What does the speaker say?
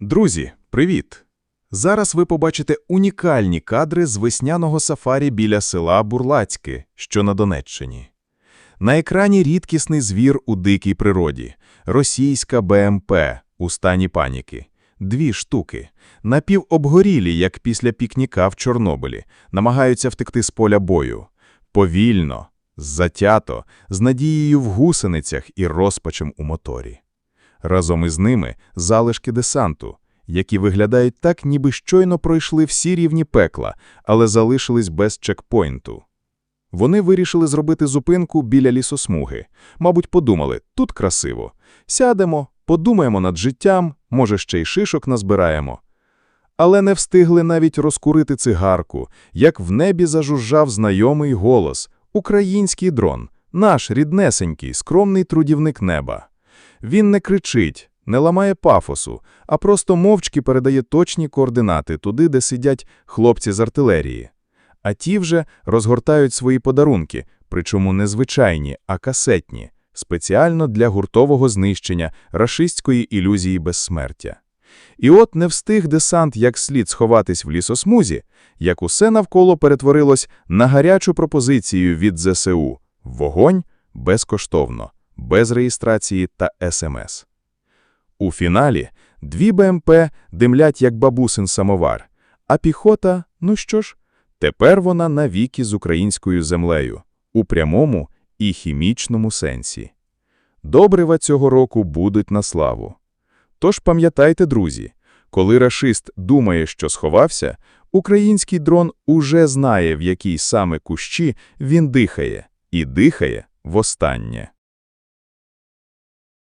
Друзі, привіт! Зараз ви побачите унікальні кадри з весняного сафарі біля села Бурлацьке, що на Донеччині. На екрані рідкісний звір у дикій природі – російська БМП у стані паніки. Дві штуки, напівобгорілі, як після пікніка в Чорнобилі, намагаються втекти з поля бою. Повільно, затято, з надією в гусеницях і розпачем у моторі. Разом із ними залишки десанту, які виглядають так, ніби щойно пройшли всі рівні пекла, але залишились без чекпоінту. Вони вирішили зробити зупинку біля лісосмуги. Мабуть, подумали, тут красиво. Сядемо, подумаємо над життям, може, ще й шишок назбираємо. Але не встигли навіть розкурити цигарку, як в небі зажужжав знайомий голос – український дрон, наш ріднесенький, скромний трудівник неба. Він не кричить, не ламає пафосу, а просто мовчки передає точні координати туди, де сидять хлопці з артилерії. А ті вже розгортають свої подарунки, причому не звичайні, а касетні, спеціально для гуртового знищення рашистської ілюзії безсмертя. І от не встиг десант як слід сховатись в лісосмузі, як усе навколо перетворилось на гарячу пропозицію від ЗСУ – вогонь безкоштовно, без реєстрації та СМС. У фіналі дві БМП димлять як бабусин самовар, а піхота, ну що ж, тепер вона навіки з українською землею, у прямому і хімічному сенсі. Добрива цього року будуть на славу. Тож пам'ятайте, друзі, коли рашист думає, що сховався, український дрон уже знає, в якій саме кущі він дихає, і дихає востаннє.